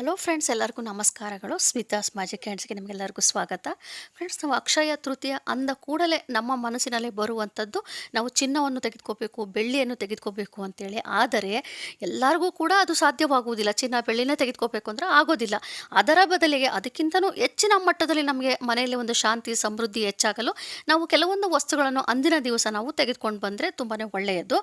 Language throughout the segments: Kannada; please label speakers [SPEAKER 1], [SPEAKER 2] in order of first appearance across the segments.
[SPEAKER 1] ಹಲೋ ಫ್ರೆಂಡ್ಸ್, ಎಲ್ಲರಿಗೂ ನಮಸ್ಕಾರಗಳು. ಸ್ಮಿತಾಸ್ ಮ್ಯಾಜಿಕ್ ಹ್ಯಾಂಡ್ಸ್ಗೆ ನಿಮಗೆಲ್ಲರಿಗೂ ಸ್ವಾಗತ. ಫ್ರೆಂಡ್ಸ್, ನಾವು ಅಕ್ಷಯ ತೃತೀಯ ಅಂದ ಕೂಡಲೇ ನಮ್ಮ ಮನಸ್ಸಿನಲ್ಲೇ ಬರುವಂಥದ್ದು ನಾವು ಚಿನ್ನವನ್ನು ತೆಗೆದುಕೋಬೇಕು, ಬೆಳ್ಳಿಯನ್ನು ತೆಗೆದುಕೋಬೇಕು ಅಂತೇಳಿ. ಆದರೆ ಎಲ್ಲರಿಗೂ ಕೂಡ ಅದು ಸಾಧ್ಯವಾಗುವುದಿಲ್ಲ. ಚಿನ್ನ, ಬೆಳ್ಳಿನೇ ತೆಗೆದುಕೋಬೇಕು ಅಂದರೆ ಆಗೋದಿಲ್ಲ. ಅದರ ಬದಲಿಗೆ ಅದಕ್ಕಿಂತಲೂ ಹೆಚ್ಚಿನ ಮಟ್ಟದಲ್ಲಿ ನಮಗೆ ಮನೆಯಲ್ಲಿ ಒಂದು ಶಾಂತಿ, ಸಮೃದ್ಧಿ ಹೆಚ್ಚಾಗಲು ನಾವು ಕೆಲವೊಂದು ವಸ್ತುಗಳನ್ನು ಅಂದಿನ ದಿವಸ ನಾವು ತೆಗೆದುಕೊಂಡು ಬಂದರೆ ತುಂಬಾ ಒಳ್ಳೆಯದು.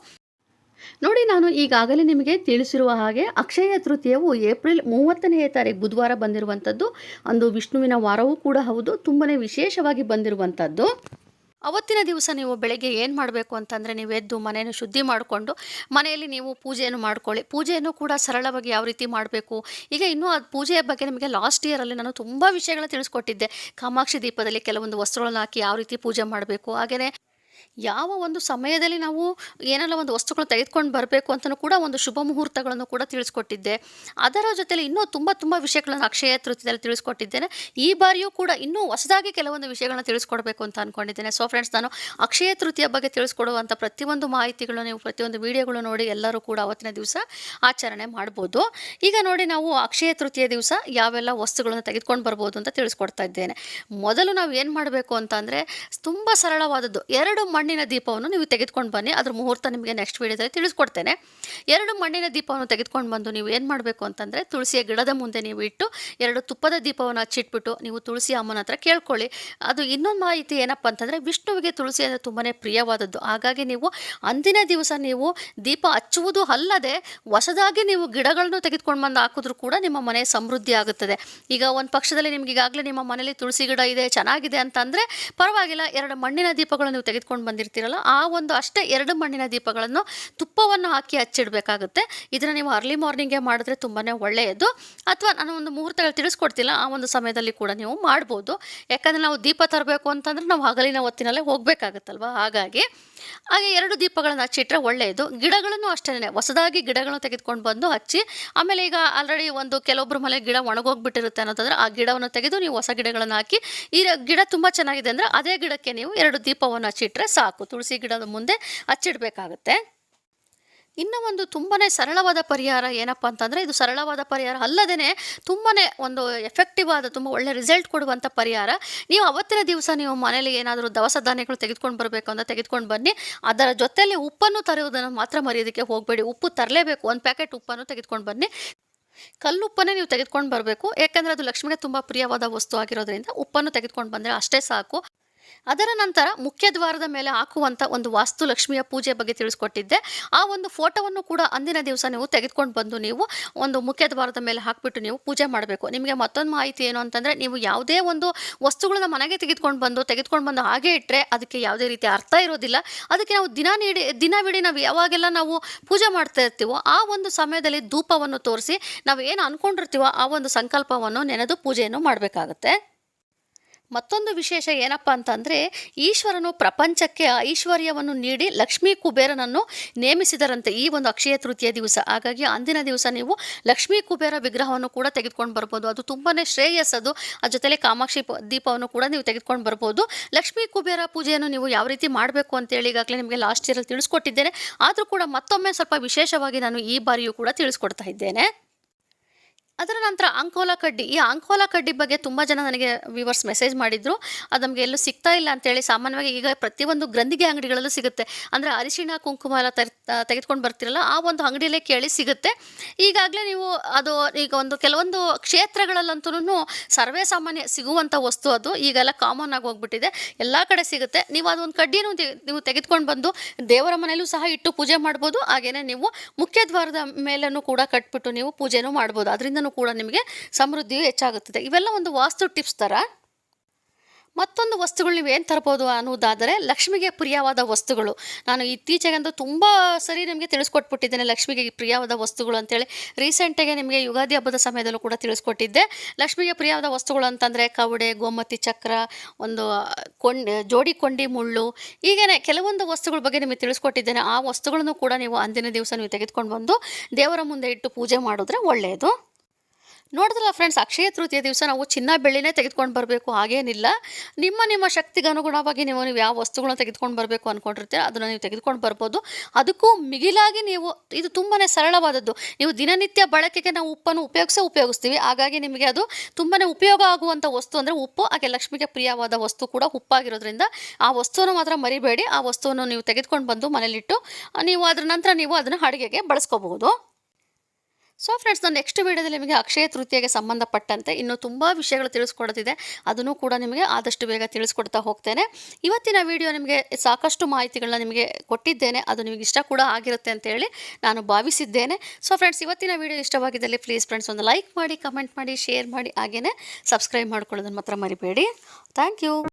[SPEAKER 1] ನೋಡಿ, ನಾನು ಈಗಾಗಲೇ ನಿಮಗೆ ತಿಳಿಸಿರುವ ಹಾಗೆ ಅಕ್ಷಯ ತೃತೀಯವು ಏಪ್ರಿಲ್ ಮೂವತ್ತನೆಯ ತಾರೀಕು ಬುಧವಾರ ಬಂದಿರುವಂಥದ್ದು. ಅಂದು ವಿಷ್ಣುವಿನ ವಾರವೂ ಕೂಡ ಹೌದು. ತುಂಬನೇ ವಿಶೇಷವಾಗಿ ಬಂದಿರುವಂಥದ್ದು. ಅವತ್ತಿನ ದಿವಸ ನೀವು ಬೆಳಗ್ಗೆ ಏನು ಮಾಡಬೇಕು ಅಂತಂದರೆ ನೀವು ಎದ್ದು ಮನೆಯನ್ನು ಶುದ್ಧಿ ಮಾಡಿಕೊಂಡು ಮನೆಯಲ್ಲಿ ನೀವು ಪೂಜೆಯನ್ನು ಮಾಡ್ಕೊಳ್ಳಿ. ಪೂಜೆಯನ್ನು ಕೂಡ ಸರಳವಾಗಿ ಯಾವ ರೀತಿ ಮಾಡಬೇಕು? ಈಗ ಇನ್ನೂ ಅದು ಪೂಜೆಯ ಬಗ್ಗೆ ನಿಮಗೆ ಲಾಸ್ಟ್ ಇಯರಲ್ಲಿ ನಾನು ತುಂಬ ವಿಷಯಗಳನ್ನ ತಿಳಿಸ್ಕೊಟ್ಟಿದ್ದೆ. ಕಾಮಾಕ್ಷಿ ದೀಪದಲ್ಲಿ ಕೆಲವೊಂದು ವಸ್ತುಗಳನ್ನು ಹಾಕಿ ಯಾವ ರೀತಿ ಪೂಜೆ ಮಾಡಬೇಕು? ಹಾಗೆಯೇ ಯಾವ ಒಂದು ಸಮಯದಲ್ಲಿ ನಾವು ಏನೆಲ್ಲ ಒಂದು ವಸ್ತುಗಳು ತೆಗೆದುಕೊಂಡು ಬರಬೇಕು ಅಂತಲೂ ಕೂಡ ಒಂದು ಶುಭ ಮುಹೂರ್ತಗಳನ್ನು ಕೂಡ ತಿಳಿಸ್ಕೊಟ್ಟಿದ್ದೆ. ಅದರ ಜೊತೆಲಿ ಇನ್ನೂ ತುಂಬ ತುಂಬ ವಿಷಯಗಳನ್ನು ಅಕ್ಷಯ ತೃತೀಯದಲ್ಲಿ ತಿಳಿಸ್ಕೊಟ್ಟಿದ್ದೇನೆ. ಈ ಬಾರಿಯೂ ಕೂಡ ಇನ್ನೂ ಹೊಸದಾಗಿ ಕೆಲವೊಂದು ವಿಷಯಗಳನ್ನ ತಿಳಿಸ್ಕೊಡ್ಬೇಕು ಅಂತ ಅಂದ್ಕೊಂಡಿದ್ದೇನೆ ಸೊ ಫ್ರೆಂಡ್ಸ್ ನಾನು ಅಕ್ಷಯ ತೃತೀಯ ಬಗ್ಗೆ ತಿಳಿಸ್ಕೊಡುವಂಥ ಪ್ರತಿಯೊಂದು ಮಾಹಿತಿಗಳು ನೀವು, ಪ್ರತಿಯೊಂದು ವಿಡಿಯೋಗಳು ನೋಡಿ ಎಲ್ಲರೂ ಕೂಡ ಅವತ್ತಿನ ದಿವಸ ಆಚರಣೆ ಮಾಡ್ಬೋದು. ಈಗ ನೋಡಿ ನಾವು ಅಕ್ಷಯ ತೃತೀಯ ದಿವಸ ಯಾವೆಲ್ಲ ವಸ್ತುಗಳನ್ನು ತೆಗೆದುಕೊಂಡು ಬರ್ಬೋದು ಅಂತ ತಿಳಿಸ್ಕೊಡ್ತಾ ಇದ್ದೇನೆ. ಮೊದಲು ನಾವು ಏನು ಮಾಡಬೇಕು ಅಂತಂದರೆ ತುಂಬ ಸರಳವಾದದ್ದು. ಎರಡು ಮಣ್ಣಿನ ದೀಪವನ್ನು ನೀವು ತೆಗೆದುಕೊಂಡು ಬನ್ನಿ. ಅದ್ರ ಮುಹೂರ್ತ ನಿಮಗೆ ನೆಕ್ಸ್ಟ್ ವೀಡಿಯೋದಲ್ಲಿ ತಿಳಿಸ್ಕೊಡ್ತೇನೆ. ಎರಡು ಮಣ್ಣಿನ ದೀಪವನ್ನು ತೆಗೆದುಕೊಂಡು ಬಂದು ನೀವು ಏನು ಮಾಡಬೇಕು ಅಂತಂದರೆ ತುಳಸಿಯ ಗಿಡದ ಮುಂದೆ ನೀವು ಇಟ್ಟು ಎರಡು ತುಪ್ಪದ ದೀಪವನ್ನು ಹಚ್ಚಿಟ್ಬಿಟ್ಟು ನೀವು ತುಳಸಿ ಅಮ್ಮನ ಹತ್ರ ಕೇಳ್ಕೊಳ್ಳಿ. ಅದು ಇನ್ನೊಂದು ಮಾಹಿತಿ ಏನಪ್ಪ ಅಂತಂದರೆ ವಿಷ್ಣುವಿಗೆ ತುಳಸಿ ಅಂದರೆ ತುಂಬಾ ಪ್ರಿಯವಾದದ್ದು. ಹಾಗಾಗಿ ನೀವು ಅಂದಿನ ದಿವಸ ನೀವು ದೀಪ ಹಚ್ಚುವುದು ಅಲ್ಲದೆ ಹೊಸದಾಗಿ ನೀವು ಗಿಡಗಳನ್ನು ತೆಗೆದುಕೊಂಡು ಬಂದು ಹಾಕಿದ್ರೂ ಕೂಡ ನಿಮ್ಮ ಮನೆ ಸಮೃದ್ಧಿ ಆಗುತ್ತದೆ. ಈಗ ಒಂದು ಪಕ್ಷದಲ್ಲಿ ನಿಮ್ಗೆ ಈಗಾಗಲೇ ನಿಮ್ಮ ಮನೆಯಲ್ಲಿ ತುಳಸಿ ಗಿಡ ಇದೆ, ಚೆನ್ನಾಗಿದೆ ಅಂತಂದರೆ ಪರವಾಗಿಲ್ಲ. ಎರಡು ಮಣ್ಣಿನ ದೀಪಗಳನ್ನು ನೀವು ತೆಗೆದುಕೊಂಡು ಬಂದಿರ್ತೀರಲ್ಲ, ಆ ಒಂದು ಅಷ್ಟೇ ಎರಡು ಮಣ್ಣಿನ ದೀಪಗಳನ್ನು ತುಪ್ಪವನ್ನು ಹಾಕಿ ಹಚ್ಚಿಡಬೇಕಾಗುತ್ತೆ. ಇದನ್ನು ನೀವು ಅರ್ಲಿ ಮಾರ್ನಿಂಗೇ ಮಾಡಿದ್ರೆ ತುಂಬಾ ಒಳ್ಳೆಯದು. ಅಥವಾ ನಾನು ಒಂದು ಮುಹೂರ್ತಗಳು ತಿಳಿಸ್ಕೊಡ್ತಿಲ್ಲ, ಆ ಒಂದು ಸಮಯದಲ್ಲಿ ಕೂಡ ನೀವು ಮಾಡ್ಬೋದು. ಯಾಕಂದರೆ ನಾವು ದೀಪ ತರಬೇಕು ಅಂತಂದ್ರೆ ನಾವು ಹಗಲಿನ ಹೊತ್ತಿನಲ್ಲೇ ಹೋಗಬೇಕಾಗತ್ತಲ್ವ? ಹಾಗಾಗಿ ಹಾಗೆ ಎರಡು ದೀಪಗಳನ್ನು ಹಚ್ಚಿಟ್ರೆ ಒಳ್ಳೆಯದು. ಗಿಡಗಳನ್ನು ಅಷ್ಟೇ ಹೊಸದಾಗಿ ಗಿಡಗಳನ್ನು ತೆಗೆದುಕೊಂಡು ಬಂದು ಹಚ್ಚಿ, ಆಮೇಲೆ ಈಗ ಆಲ್ರೆಡಿ ಒಂದು ಕೆಲವೊಬ್ಬರ ಮನೆ ಗಿಡ ಒಣಗೋಗ್ಬಿಟ್ಟಿರುತ್ತೆ ಅನ್ನೋದಾದ್ರೆ ಆ ಗಿಡವನ್ನು ತೆಗೆದು ನೀವು ಹೊಸ ಗಿಡಗಳನ್ನು ಹಾಕಿ, ಈ ಗಿಡ ತುಂಬ ಚೆನ್ನಾಗಿದೆ ಅಂದರೆ ಅದೇ ಗಿಡಕ್ಕೆ ನೀವು ಎರಡು ದೀಪವನ್ನು ಹಚ್ಚಿಟ್ರೆ ಸಾಕು. ತುಳಸಿ ಗಿಡದ ಮುಂದೆ ಹಚ್ಚಿಡಬೇಕಾಗುತ್ತೆ. ಇನ್ನು ಒಂದು ತುಂಬಾ ಸರಳವಾದ ಪರಿಹಾರ ಏನಪ್ಪ ಅಂತಂದರೆ ಇದು ಸರಳವಾದ ಪರಿಹಾರ ಅಲ್ಲದೇ ತುಂಬಾ ಒಂದು ಎಫೆಕ್ಟಿವ್ ಆದ, ತುಂಬ ಒಳ್ಳೆ ರಿಸಲ್ಟ್ ಕೊಡುವಂಥ ಪರಿಹಾರ. ನೀವು ಅವತ್ತಿನ ದಿವಸ ನೀವು ಮನೇಲಿ ಏನಾದರೂ ದವಸ ಧಾನ್ಯಗಳು ತೆಗೆದುಕೊಂಡು ಬರಬೇಕು ಅಂತ ತೆಗೆದುಕೊಂಡು ಬನ್ನಿ. ಅದರ ಜೊತೆಯಲ್ಲಿ ಉಪ್ಪನ್ನು ತರುವುದನ್ನು ಮಾತ್ರ ಮರೆಯೋದಕ್ಕೆ ಹೋಗಬೇಡಿ. ಉಪ್ಪು ತರಲೇಬೇಕು. ಒಂದು ಪ್ಯಾಕೆಟ್ ಉಪ್ಪನ್ನು ತೆಗೆದುಕೊಂಡು ಬನ್ನಿ. ಕಲ್ಲುಪ್ಪನ್ನೇ ನೀವು ತೆಗೆದುಕೊಂಡು ಬರಬೇಕು. ಯಾಕಂದರೆ ಅದು ಲಕ್ಷ್ಮಿಗೆ ತುಂಬ ಪ್ರಿಯವಾದ ವಸ್ತು ಆಗಿರೋದ್ರಿಂದ ಉಪ್ಪನ್ನು ತೆಗೆದುಕೊಂಡು ಬಂದರೆ ಅಷ್ಟೇ ಸಾಕು. ಅದರ ನಂತರ ಮುಖ್ಯ ದ್ವಾರದ ಮೇಲೆ ಹಾಕುವಂಥ ಒಂದು ವಾಸ್ತು ಲಕ್ಷ್ಮಿಯ ಪೂಜೆ ಬಗ್ಗೆ ತಿಳಿಸ್ಕೊಟ್ಟಿದ್ದೆ. ಆ ಒಂದು ಫೋಟೋವನ್ನು ಕೂಡ ಅಂದಿನ ದಿವಸ ನೀವು ತೆಗೆದುಕೊಂಡು ಬಂದು ನೀವು ಒಂದು ಮುಖ್ಯ ದ್ವಾರದ ಮೇಲೆ ಹಾಕಿಬಿಟ್ಟು ನೀವು ಪೂಜೆ ಮಾಡಬೇಕು. ನಿಮಗೆ ಮತ್ತೊಂದು ಮಾಹಿತಿ ಏನು ಅಂತಂದರೆ ನೀವು ಯಾವುದೇ ಒಂದು ವಸ್ತುಗಳನ್ನ ಮನೆಗೆ ತೆಗೆದುಕೊಂಡು ಬಂದು ತೆಗೆದುಕೊಂಡು ಬಂದು ಹಾಗೆ ಇಟ್ಟರೆ ಅದಕ್ಕೆ ಯಾವುದೇ ರೀತಿ ಅರ್ಥ ಇರೋದಿಲ್ಲ. ಅದಕ್ಕೆ ನಾವು ದಿನ ನೀಡಿ, ದಿನವಿಡೀ ನಾವು ಯಾವಾಗೆಲ್ಲ ನಾವು ಪೂಜೆ ಮಾಡ್ತಾ ಇರ್ತೀವೋ ಆ ಒಂದು ಸಮಯದಲ್ಲಿ ಧೂಪವನ್ನು ತೋರಿಸಿ ನಾವು ಏನು ಅಂದ್ಕೊಂಡಿರ್ತೀವೋ ಆ ಒಂದು ಸಂಕಲ್ಪವನ್ನು ನೆನೆದು ಪೂಜೆಯನ್ನು ಮಾಡಬೇಕಾಗತ್ತೆ. ಮತ್ತೊಂದು ವಿಶೇಷ ಏನಪ್ಪ ಅಂತಂದರೆ, ಈಶ್ವರನು ಪ್ರಪಂಚಕ್ಕೆ ಐಶ್ವರ್ಯವನ್ನು ನೀಡಿ ಲಕ್ಷ್ಮೀ ಕುಬೇರನನ್ನು ನೇಮಿಸಿದರಂತೆ ಈ ಒಂದು ಅಕ್ಷಯ ತೃತೀಯ ದಿವಸ. ಹಾಗಾಗಿ ಅಂದಿನ ದಿವಸ ನೀವು ಲಕ್ಷ್ಮೀ ಕುಬೇರ ವಿಗ್ರಹವನ್ನು ಕೂಡ ತೆಗೆದುಕೊಂಡು ಬರ್ಬೋದು. ಅದು ತುಂಬಾ ಶ್ರೇಯಸ್ಸದು. ಅದ್ರ ಜೊತೆಲೆ ಕಾಮಾಕ್ಷಿ ದೀಪವನ್ನು ಕೂಡ ನೀವು ತೆಗೆದುಕೊಂಡು ಬರ್ಬೋದು. ಲಕ್ಷ್ಮೀ ಕುಬೇರ ಪೂಜೆಯನ್ನು ನೀವು ಯಾವ ರೀತಿ ಮಾಡಬೇಕು ಅಂತೇಳಿ ಈಗಾಗಲೇ ನಿಮಗೆ ಲಾಸ್ಟ್ ಇಯರಲ್ಲಿ ತಿಳಿಸ್ಕೊಟ್ಟಿದ್ದೇನೆ. ಆದರೂ ಕೂಡ ಮತ್ತೊಮ್ಮೆ ಸ್ವಲ್ಪ ವಿಶೇಷವಾಗಿ ನಾನು ಈ ಬಾರಿಯೂ ಕೂಡ ತಿಳಿಸ್ಕೊಡ್ತಾ ಇದ್ದೇನೆ. ಅದರ ನಂತರ ಅಂಕೋಲ ಕಡ್ಡಿ. ಈ ಅಂಕೋಲ ಕಡ್ಡಿ ಬಗ್ಗೆ ತುಂಬ ಜನ ನನಗೆ ವಿವರ್ಸ್ ಮೆಸೇಜ್ ಮಾಡಿದ್ರು. ಅದು ನಮಗೆ ಎಲ್ಲೂ ಸಿಗ್ತಾ ಇಲ್ಲ ಅಂತೇಳಿ ಸಾಮಾನ್ಯವಾಗಿ ಈಗ ಪ್ರತಿಯೊಂದು ಗ್ರಂಥಿಗೆ ಅಂಗಡಿಗಳಲ್ಲೂ ಸಿಗುತ್ತೆ. ಅಂದರೆ ಅರಿಶಿಣ, ಕುಂಕುಮ ಎಲ್ಲ ತೆಗೆದುಕೊಂಡು ಬರ್ತಿರಲ್ಲ, ಆ ಒಂದು ಅಂಗಡಿಯಲ್ಲೇ ಕೇಳಿ ಸಿಗುತ್ತೆ. ಈಗಾಗಲೇ ನೀವು ಅದು ಈಗ ಒಂದು ಕೆಲವೊಂದು ಕ್ಷೇತ್ರಗಳಲ್ಲಂತೂ ಸರ್ವೇ ಸಾಮಾನ್ಯ ಸಿಗುವಂಥ ವಸ್ತು ಅದು. ಈಗೆಲ್ಲ ಕಾಮನ್ ಆಗಿ ಹೋಗ್ಬಿಟ್ಟಿದೆ. ಎಲ್ಲ ಕಡೆ ಸಿಗುತ್ತೆ. ನೀವು ಅದೊಂದು ಕಡ್ಡಿನೂ ನೀವು ತೆಗೆದುಕೊಂಡು ಬಂದು ದೇವರ ಮನೆಯಲ್ಲೂ ಸಹ ಇಟ್ಟು ಪೂಜೆ ಮಾಡ್ಬೋದು. ಹಾಗೆಯೇ ನೀವು ಮುಖ್ಯ ದ್ವಾರದ ಮೇಲೂ ಕೂಡ ಕಟ್ಬಿಟ್ಟು ನೀವು ಪೂಜೆನೂ ಮಾಡ್ಬೋದು. ಅದರಿಂದನೂ ಕೂಡ ನಿಮಗೆ ಸಮೃದ್ಧಿಯು ಹೆಚ್ಚಾಗುತ್ತದೆ. ಇವೆಲ್ಲ ಒಂದು ವಾಸ್ತು ಟಿಪ್ಸ್ ಥರ ಮತ್ತೊಂದು ವಸ್ತುಗಳು ನೀವು ಏನು ತರ್ಬೋದು ಅನ್ನೋದಾದರೆ ಲಕ್ಷ್ಮಿಗೆ ಪ್ರಿಯವಾದ ವಸ್ತುಗಳು. ನಾನು ಇತ್ತೀಚೆಗಂದು ತುಂಬ ಸರಿ ನಿಮಗೆ ತಿಳಿಸ್ಕೊಟ್ಬಿಟ್ಟಿದ್ದೇನೆ ಲಕ್ಷ್ಮಿಗೆ ಪ್ರಿಯವಾದ ವಸ್ತುಗಳು ಅಂತೇಳಿ. ರೀಸೆಂಟಾಗಿ ನಿಮಗೆ ಯುಗಾದಿ ಹಬ್ಬದ ಸಮಯದಲ್ಲೂ ಕೂಡ ತಿಳಿಸ್ಕೊಟ್ಟಿದ್ದೆ. ಲಕ್ಷ್ಮಿಗೆ ಪ್ರಿಯವಾದ ವಸ್ತುಗಳು ಅಂತಂದರೆ ಕವಡೆ, ಗೋಮತಿ, ಚಕ್ರ, ಒಂದು ಕೊಂಡ್, ಜೋಡಿ ಕೊಂಡಿ ಮುಳ್ಳು. ಹೀಗೇ ಕೆಲವೊಂದು ವಸ್ತುಗಳ ಬಗ್ಗೆ ನಿಮಗೆ ತಿಳಿಸ್ಕೊಟ್ಟಿದ್ದೇನೆ. ಆ ವಸ್ತುಗಳನ್ನು ಕೂಡ ನೀವು ಅಂದಿನ ದಿವಸ ನೀವು ತೆಗೆದುಕೊಂಡು ಬಂದು ದೇವರ ಮುಂದೆ ಇಟ್ಟು ಪೂಜೆ ಮಾಡಿದ್ರೆ ಒಳ್ಳೆಯದು ನೋಡಿದ್ರಲ್ಲ ಫ್ರೆಂಡ್ಸ್ ಅಕ್ಷಯ ತೃತೀಯ ದಿವಸ ನಾವು ಚಿನ್ನ ಬೆಳ್ಳಿನೇ ತೆಗೆದುಕೊಂಡು ಬರಬೇಕು, ಹಾಗೇನಿಲ್ಲ. ನಿಮ್ಮ ನಿಮ್ಮ ಶಕ್ತಿಗೆ ಅನುಗುಣವಾಗಿ ನೀವು ನೀವು ಯಾವ ವಸ್ತುಗಳನ್ನ ತೆಗೆದುಕೊಂಡು ಬರಬೇಕು ಅಂದ್ಕೊಂಡಿರ್ತೀರ ಅದನ್ನು ನೀವು ತೆಗೆದುಕೊಂಡು ಬರ್ಬೋದು. ಅದಕ್ಕೂ ಮಿಗಿಲಾಗಿ ನೀವು, ಇದು ತುಂಬಾ ಸರಳವಾದದ್ದು. ನೀವು ದಿನನಿತ್ಯ ಬಳಕೆಗೆ ನಾವು ಉಪ್ಪನ್ನು ಉಪಯೋಗಿಸೇ ಉಪಯೋಗಿಸ್ತೀವಿ. ಹಾಗಾಗಿ ನಿಮಗೆ ಅದು ತುಂಬಾ ಉಪಯೋಗ ಆಗುವಂಥ ವಸ್ತು ಅಂದರೆ ಉಪ್ಪು, ಹಾಗೆ ಲಕ್ಷ್ಮಿಗೆ ಪ್ರಿಯವಾದ ವಸ್ತು ಕೂಡ ಉಪ್ಪಾಗಿರೋದ್ರಿಂದ ಆ ವಸ್ತುವನ್ನು ಮಾತ್ರ ಮರಿಬೇಡಿ. ಆ ವಸ್ತುವನ್ನು ನೀವು ತೆಗೆದುಕೊಂಡು ಬಂದು ಮನೇಲಿಟ್ಟು ನೀವು ಅದರ ನಂತರ ನೀವು ಅದನ್ನು ಅಡುಗೆಗೆ ಬಳಸ್ಕೋಬಹುದು. ಸೊ ಫ್ರೆಂಡ್ಸ್ ನಾನು ನೆಕ್ಸ್ಟ್ ವೀಡಿಯೋದಲ್ಲಿ ನಿಮಗೆ ಅಕ್ಷಯ ತೃತೀಯಗೆ ಸಂಬಂಧಪಟ್ಟಂತೆ ಇನ್ನೂ ತುಂಬ ವಿಷಯಗಳು ತಿಳಿಸ್ಕೊಡೋದಿದೆ. ಅದನ್ನು ಕೂಡ ನಿಮಗೆ ಆದಷ್ಟು ಬೇಗ ತಿಳಿಸ್ಕೊಡ್ತಾ ಹೋಗ್ತೇನೆ. ಇವತ್ತಿನ ವಿಡಿಯೋ ನಿಮಗೆ ಸಾಕಷ್ಟು ಮಾಹಿತಿಗಳನ್ನ ನಿಮಗೆ ಕೊಟ್ಟಿದ್ದೇನೆ. ಅದು ನಿಮಗೆ ಇಷ್ಟ ಕೂಡ ಆಗಿರುತ್ತೆ ಅಂತ ಹೇಳಿ ನಾನು ಭಾವಿಸಿದ್ದೇನೆ. ಸೊ ಫ್ರೆಂಡ್ಸ್ ಇವತ್ತಿನ ವಿಡಿಯೋ ಇಷ್ಟವಾಗಿದ್ದಲ್ಲಿ ಪ್ಲೀಸ್ ಫ್ರೆಂಡ್ಸ್ ಒಂದು ಲೈಕ್ ಮಾಡಿ ಕಮೆಂಟ್ ಮಾಡಿ ಶೇರ್ ಮಾಡಿ ಹಾಗೆಯೇ ಸಬ್ಸ್ಕ್ರೈಬ್ ಮಾಡ್ಕೊಳ್ಳೋದನ್ನು ಮಾತ್ರ ಮರಿಬೇಡಿ. Thank you